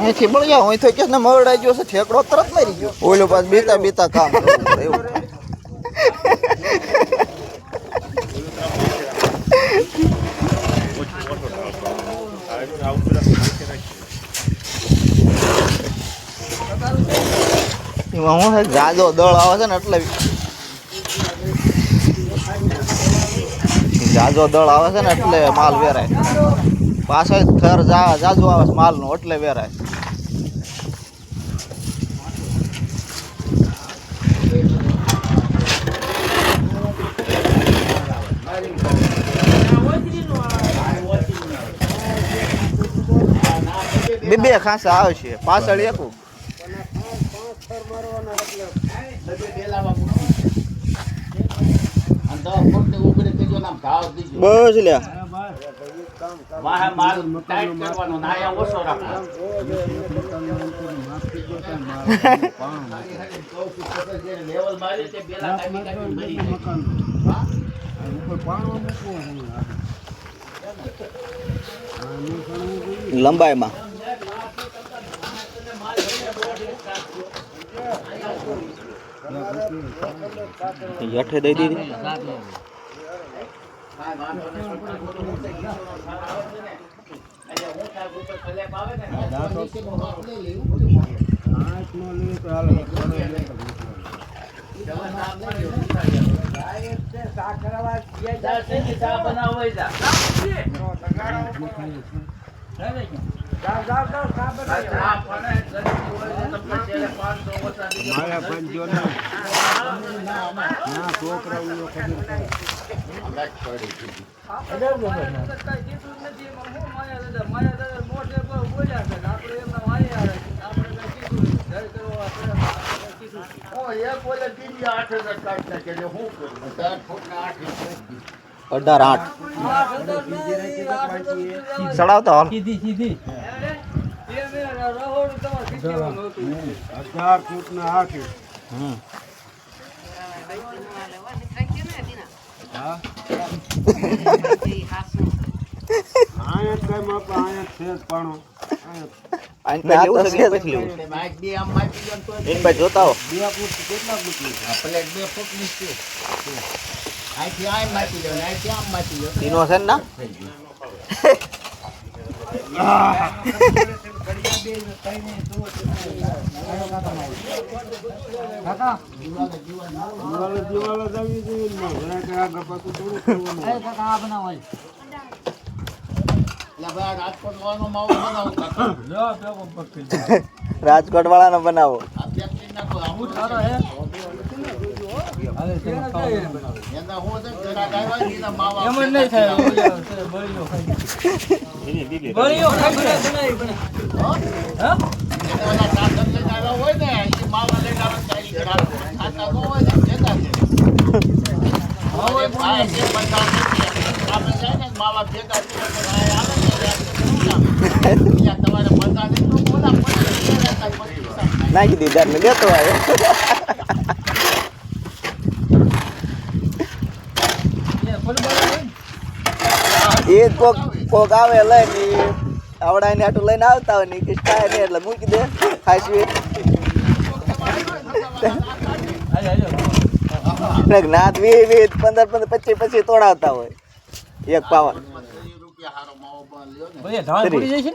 અહીંથી ગયા અહીં તો કે ને મરડાઈ ગયો છે, ઠેકડો તરત મરી ગયો. ઓલો પાસ બીતા બીતા કામ એવું. હું જાજો દળ આવે છે ને એટલે જાજો દળ આવે છે ને એટલે માલ વેરાય. પાછળ થર જાજો આવે છે માલનો, એટલે વેરાય. બે બે ખાસા આવે છે. પાછળ એકું બસ લ્યા. લંબાઈમાં. યઠે દઈ દીધી. ચાલ, શેકી ચા બનાવો અઢાર આઠ. ચડાવતા હાલ. ને? આ પ્લેટ બે ફૂટની છે. અહીંથી આમ માપી દો ને અહીંથી આમ માપી દો. એનો છે ને રાજકોટ વાળા નો બનાવો બનાવો આ ફેક્ટરી નાખો. છે ને જરાક આવ્યા માવા માવા બધા માવા ભેગા છે, એટલે ભાઈ આવે ને એટલે અહીંયા તમારે બધાને તો બોલા પડે, ઘેર હતા પછી હિસાબ. નાખી દીધા એટલે લેતો આવ્યો એ કોક કોક આવે લઈને આવડા આવડાને આટલું લઈને આવતા હોય ને ઈ કે થાય નહીં એટલે મૂકી દે, ખાસી નાથ વી વી, પંદર પંદર, પચીસ પચીસ તોડાવતા હોય. એક પાવર. રૂપિયા હારો માવો લ્યો ને.